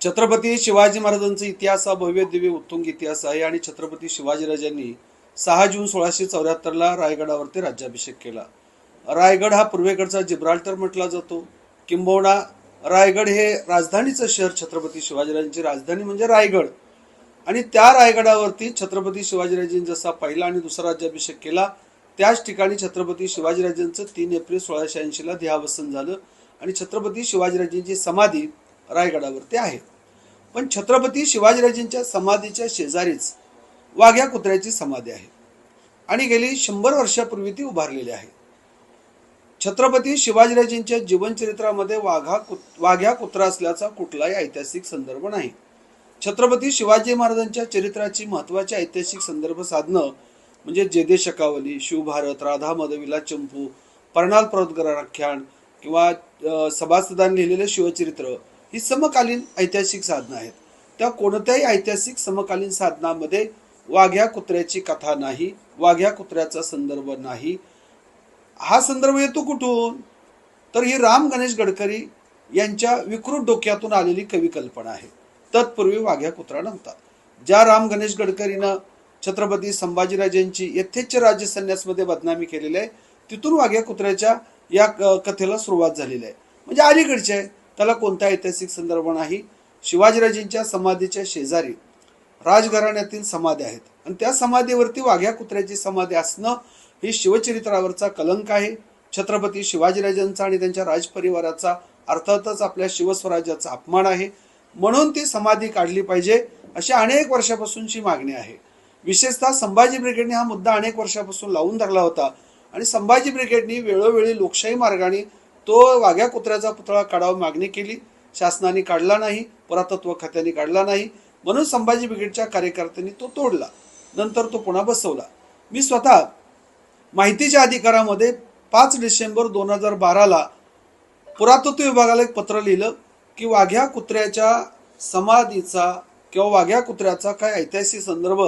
छत्रपती शिवाजी महाराजांचा इतिहास हा भव्य दिव्य उत्तुंग इतिहास आहे आणि छत्रपती शिवाजीराजांनी सहा जून सोळाशे चौऱ्याहत्तरला रायगडावरती राज्याभिषेक केला. रायगड हा पूर्वेकडचा जिब्राल्टर म्हटला जातो. किंबहुना रायगड हे राजधानीचं शहर छत्रपती शिवाजीराजांची राजधानी म्हणजे रायगड. आणि त्या रायगडावरती छत्रपती शिवाजीराजेंनी जसा पहिला आणि दुसरा राज्याभिषेक केला त्याच ठिकाणी छत्रपती शिवाजीराजांचं तीन एप्रिल सोळाशे ऐंशीला देहावसन झालं. आणि छत्रपती शिवाजीराजांची समाधी रायगडावरती आहे. पण छत्रपती शिवाजीराजेंच्या समाधीच्या शेजारीच वाघ्या कुत्र्याची समाधी आहे. आणि गेली शंभर वर्षापूर्वी ती उभारलेली आहे. छत्रपती शिवाजीराजेंच्या जीवनचरित्रामध्ये वाघा कुत- वाघ्या कुत्रा असल्याचा कुठलाही ऐतिहासिक संदर्भ नाही. छत्रपती शिवाजी महाराजांच्या चरित्राची महत्वाची ऐतिहासिक संदर्भ साधनं म्हणजे जेदे शकावली शिवभारत राधा मधविला चंपू पर्णाल पर्वतगराख्यान किंवा सभासदांनी लिहिलेलं शिवचरित्र ही समकालीन ऐतिहासिक साधनं आहेत. त्या कोणत्याही ऐतिहासिक समकालीन साधनामध्ये वाघ्या कुत्र्याची कथा नाही वाघ्या कुत्र्याचा संदर्भ नाही. हा संदर्भ येतो कुठून? तर ही राम गणेश गडकरी यांच्या विकृत डोक्यातून आलेली कवी कल्पना आहे. तत्पूर्वी वाघ्या कुत्रा नव्हता. ज्या राम गणेश गडकरीनं छत्रपती संभाजीराजेंची यथेच्छ राज्य संन्यासमध्ये बदनामी केलेली आहे तिथून वाघ्या कुत्र्याच्या या क- कथेला सुरुवात झालेली आहे. म्हणजे अलीकडच्या आहे त्याला कोणता ऐतिहासिक संदर्भ नाही? शिवाजीराजेंच्या समाधीच्या शेजारी राजघराण्यातील समाधी आहेत. आणि त्या समाधीवरती वाघ्या कुत्र्याची समाधी असणं ही शिवचरित्रावरचा कलंक आहे. छत्रपती शिवाजीराजांचा आणि त्यांच्या राजपरिवाराचा अर्थातच आपल्या शिवस्वराज्याचा अपमान आहे. म्हणून ती समाधी काढली पाहिजे अशी अनेक वर्षापासूनची मागणी आहे. विशेषतः संभाजी ब्रिगेडने हा मुद्दा अनेक वर्षापासून लावून धरला होता. आणि संभाजी ब्रिगेडनी वेळोवेळी लोकशाही मार्गाने तो वाघ्या कुत्र्याचा पुतळा काढावा मागणी केली. शासनाने काढला नाही पुरातत्व खात्याने काढला नाही. म्हणून संभाजी ब्रिगेडच्या कार्यकर्त्यांनी तो तोडला. नंतर तो पुन्हा बसवला. मी स्वतः माहितीच्या अधिकारामध्ये पाच डिसेंबर दोन हजार बाराला पुरातत्व विभागाला एक पत्र लिहिलं की वाघ्या कुत्र्याच्या समाधीचा किंवा वाघ्या कुत्र्याचा काय ऐतिहासिक संदर्भ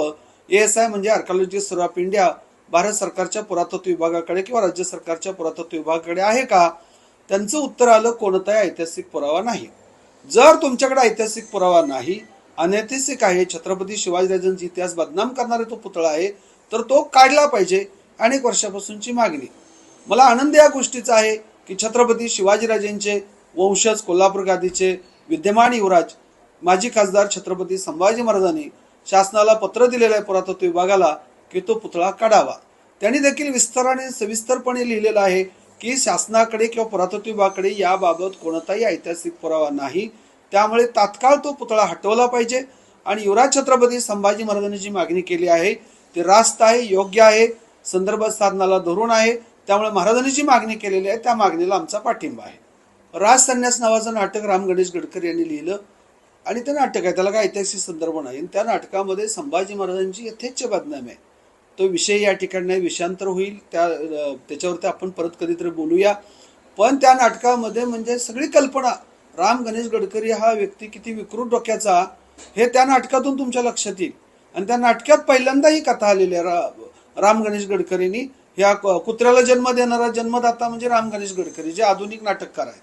ए एस आय म्हणजे आर्कॉलॉजिस्ट ऑफ इंडिया भारत सरकारच्या पुरातत्व विभागाकडे किंवा राज्य सरकारच्या पुरातत्व विभागाकडे आहे का? त्यांचं उत्तर आलं कोणताही ऐतिहासिक पुरावा नाही. जर तुमच्याकडे ऐतिहासिक पुरावा नाही अनैतिहासिक आहे छत्रपती शिवाजीराजांचा इतिहास बदनाम करणारा तो पुतळा आहे तर तो काढला पाहिजे अनेक वर्षापासूनची मागणी. मला आनंद या गोष्टीचा आहे की छत्रपती शिवाजीराजेंचे वंशज कोल्हापूर गादीचे विद्यमान युवराज माजी खासदार छत्रपती संभाजी महाराजांनी शासनाला पत्र दिलेलं आहे पुरातत्व विभागाला की तो पुतळा काढावा. त्यांनी देखील विस्ताराने सविस्तरपणे लिहिलेला आहे की शासनाकडे किंवा पुरातत्व विभागाकडे याबाबत कोणताही ऐतिहासिक पुरावा नाही. त्यामुळे तात्काळ तो पुतळा हटवला पाहिजे. आणि युवराज छत्रपती संभाजी महाराजांनी जी मागणी केली आहे ती रास्त आहे योग्य आहे संदर्भ साधनाला धरून आहे. त्यामुळे महाराजांनी जी मागणी केलेली आहे त्या मागणीला आमचा पाठिंबा आहे. राज संन्यास नावाचं नाटक राम गणेश गडकरी यांनी लिहिलं. आणि ते नाटक आहे त्याला काय ऐतिहासिक संदर्भ नाही. त्या नाटकामध्ये संभाजी महाराजांची यथेच्छ बदनामी आहे. तो विषय या ठिकाणी विषांतर होईल. त्या त्याच्यावरती आपण परत कधीतरी बोलूया. पण त्या नाटकामध्ये म्हणजे सगळी कल्पना राम गणेश गडकरी हा व्यक्ती किती विकृत डोक्याचा हे त्या नाटकातून तुमच्या लक्षात येईल. आणि त्या नाटकात पहिल्यांदा ही कथा आलेली आहे रा- राम गणेश गडकरींनी. ह्या क- कुत्र्याला जन्म देणारा जन्मदाता म्हणजे राम गणेश गडकरी जे आधुनिक नाटककार आहेत.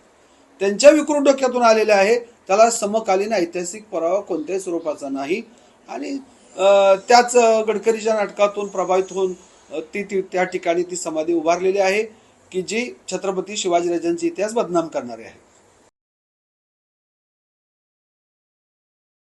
त्यांच्या विकृत डोक्यातून आलेले आहे. त्याला समकालीन ऐतिहासिक पुरावा कोणत्याही स्वरूपाचा नाही. आणि त्याच गडकरीच्या नाटकातून प्रभावित होऊन ती ती त्या ठिकाणी ती समाधी उभारलेली आहे की जी छत्रपती शिवाजीराजांचा इतिहास बदनाम करणारी आहे.